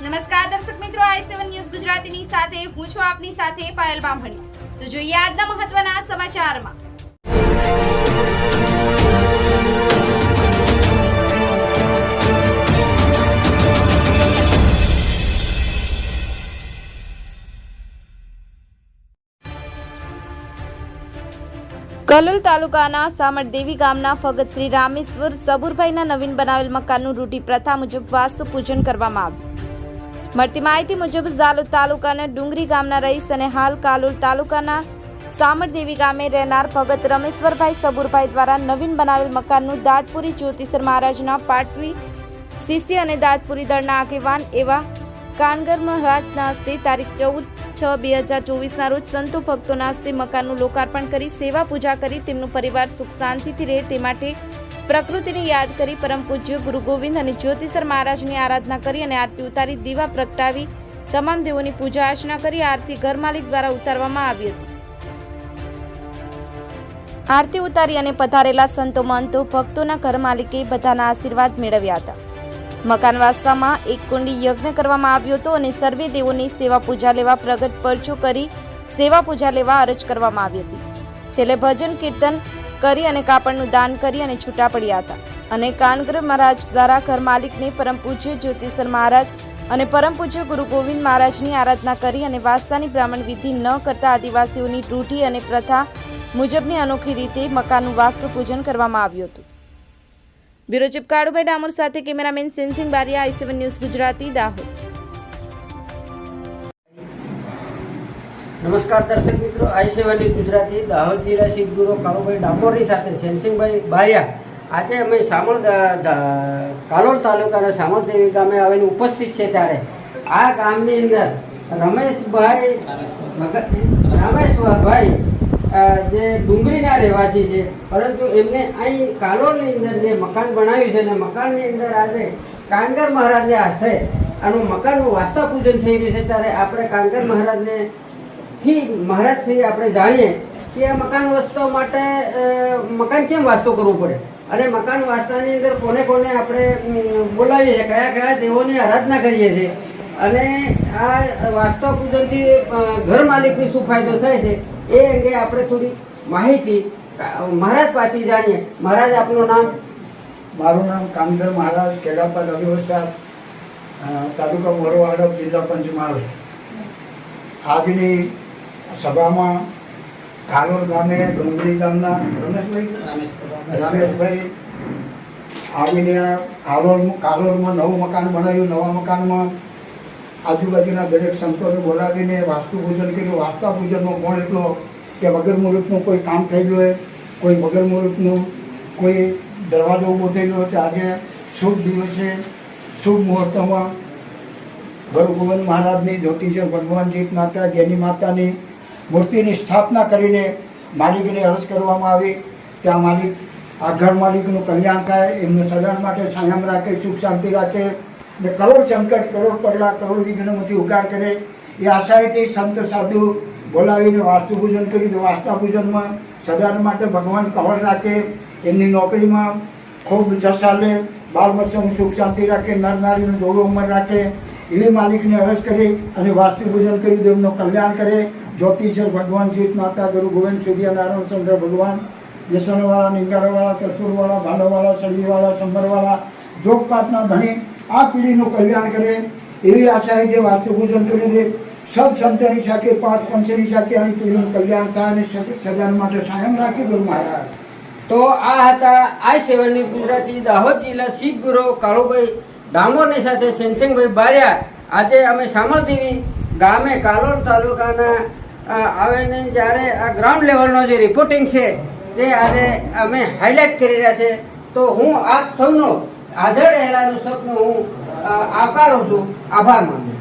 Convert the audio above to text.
નમસ્કાર દર્શક મિત્રો, આઈ સેવન ન્યૂઝ ગુજરાતીની સાથે, હું છું આપની સાથે પાયલ બામણી. તો જોઈએ આજના મહત્વના સમાચારમાં. કલોલ તાલુકાના સામરદેવી ગામના ભગત શ્રી રામેશ્વર સબુરભાઈના નવીન બનાવેલ મકાનનું રૂઢી પ્રથા મુજબ વાસ્તુ પૂજન કરવામાં આવ્યું. મળતી માહિતી મુજબ ઝાલોદ તાલુકાના ડુંગરી ગામના રહીશ અને હાલ કાલોલ તાલુકાના સામરદેવી ગામે રહેનાર ભગત રમેશ્વરભાઈ સબુરભાઈ દ્વારા નવીન બનાવેલ મકાનનું દાદપુરી જ્યોતિષર મહારાજના પાટવી શિષ્ય અને દાદપુરી દળના આગેવાન એવા કાનગર મહારાજના હસ્તે તારીખ ચૌદ છ બે હજાર ચોવીસના રોજ સંતો ભક્તોના હસ્તે મકાનનું લોકાર્પણ કરી સેવા પૂજા કરી તેમનું પરિવાર સુખ શાંતિથી રહે તે માટે પ્રકૃતિને યાદ કરી પરમ પૂજ્ય ગુરુ ગોવિંદ અને જ્યોતિસર મહારાજની આરાધના કરી અને આરતી ઉતારી, દીવા પ્રગટાવી, તમામ દેવોની પૂજા અર્ચના કરી, આરતી ઘર દ્વારા ઉતારવામાં આવી હતી. આરતી ઉતારી અને પધારેલા સંતો મંતો, ભક્તોના ઘર માલિકે બધાના આશીર્વાદ મેળવ્યા હતા. મકાન વાસ્તામાં એક કુંડી યજ્ઞ કરવામાં આવ્યો હતો અને સર્વે દેવોની સેવા પૂજા લેવા પ્રગટ પરચો કરી સેવા પૂજા લેવા અરજ કરવામાં આવી હતી. છેલ્લે ભજન, કીર્તન કરી અને કાપડનું દાન કરી અને છૂટા પડ્યા હતા. અને કાનગર મહારાજ દ્વારા ઘર માલિકને પરમ પૂજ્ય જ્યોતિષર મહારાજ અને પરમ પૂજ્ય ગુરુ ગોવિંદ મહારાજની આરાધના કરી અને વાસ્તાની બ્રાહ્મણ વિધિ ન કરતા આદિવાસીઓની રૂઢી અને પ્રથા મુજબની અનોખી રીતે મકાનનું વાસ્તુ પૂજન કરવામાં આવ્યું હતું. બ્યુરો ચિપકાડુભાઈ ડામોર સાથે cameraman Sensing Bariya, I seven news Gujarati, Dahod. નમસ્કાર દર્શક મિત્રો, આઈ સેવાની ગુજરાતી દાહોદ જિલ્લા શિવ ગુરુ કાળુભાઈ ડામોરની સાથે સેમસિંગભાઈ બારિયા. આજે અમે સામળ કાલોલ તાલુકાના સામળદેવી ગામે આવીને ઉપસ્થિત છે ત્યારે. આ ગામની અંદર રમેશભાઈ ભગત રામેશ્વરભાઈ જે ડુંગળીના રહેવાસી છે, પરંતુ એમને અહીં કાલોલની અંદર જે મકાન બનાવ્યું છે અને મકાનની અંદર આજે કાનગર મહારાજને હાથે આનું મકાનનું વાસ્તા પૂજન થઈ રહ્યું છે, ત્યારે આપણે કાનગર મહારાજને થી મહારાજથી આપણે જાણીએ કે આ મકાન વાસ્તવ માટે મકાન કેમ વાસ્તો કરવું પડે? અને મકાન વાસ્તાની અંદર કોને કોને આપણે બોલાવીએ છીએ કયા કયા દેવોની આરાધના કરીએ છીએ? અને આ વાસ્તવ પૂજનથી ઘર માલિકને શું ફાયદો થાય છે? એ અંગે આપણે થોડી માહિતી મહારાજ પાછી જાણીએ. મહારાજ આપનું નામ? મારું નામ કામદર મહારાજ કેલાપા રવિવસાદ તાલુકા મોરવાડા જિલ્લા પંચમહાલ. આજની સભામાં કાલોલ ગામે, ડુંગરી ગામના રમેશભાઈ રમેશભાઈ આવીને કાલોલ કાલોલમાં નવું મકાન બનાવ્યું, નવા મકાનમાં આજુબાજુના દરેક સંતોને બોલાવીને વાસ્તુ પૂજન કર્યું. વાસ્તા પૂજનનો ગુણ એટલો કે વગર મુહૂર્તનું કોઈ કામ થયેલું હોય, કોઈ વગર મુહૂર્તનું કોઈ દરવાજો ઊભો થયેલો હોય, તો આજે શુભ દિવસે, શુભ મુહૂર્તમાં ગુરુ ગોવિંદ મહારાજની જ્યોતિષ ભગવાનજી માતા જેની માતાની મૂર્તિની સ્થાપના કરીને માલિકને અરજ કરવામાં આવી. ત્યાં માલિક, આ ઘર માલિકનું કલ્યાણ થાય, એમનું સદાન માટે સંયમ રાખે, સુખ શાંતિ રાખે ને કરોડ સંકટ, કરોડ પગલા, કરોડ વિઘ્નમાંથી ઉગાર કરે. એ આશાએથી સંત સાધુ બોલાવીને વાસ્તુ પૂજન કરી તો વાસ્તા પૂજનમાં માટે ભગવાન કવળ રાખે. એમની નોકરીમાં ખૂબ જશ ચાલે બાળ બચ્ચાનું સુખ શાંતિ રાખે નર નારીનું જોડું ઉંમર રાખે. એવી માલિકને અરજ કરી અને વાસ્તુ પૂજન કરી, તેમનું કલ્યાણ કરે. જ્યોતિષર ભગવાન જીત માતા ગુરુ ગોવિંદ સૂર્યનારાયણ ચંદ્ર ભગવાન વ્યસનવાળા નિંગારવાળા તરસુરવાળા ભાલોવાળા સળીવાળા સંભરવાળા જોગપાતના ધણી, આ પેઢીનું કલ્યાણ કરે એવી આશાએ જે વાસ્તુ પૂજન કરી દે સબ સંતની સાથે પાંચ પંચની સાથે અહીં પેઢીનું કલ્યાણ થાય અને સજાન માટે સાયમ રાખી ગુરુ મહારાજ. તો આ હતા આઈ સેવનની ગુજરાતી દાહોદ જિલ્લા શીખ ગુરુ કાળુભાઈ ડામોરની સાથે સેનસિંગભાઈ બારિયા. આજે અમે સામળદેવી ગામે કાલોલ તાલુકાના અ, આવીને જ્યારે આ ગ્રાઉન્ડ લેવલનો જે રિપોર્ટિંગ છે તે આજે અમે હાઇલાઇટ કરી રહ્યા છે. તો હું આપ સૌનો હાજર રહેલાનું સપનું હું આવકારું છું. આભાર માનું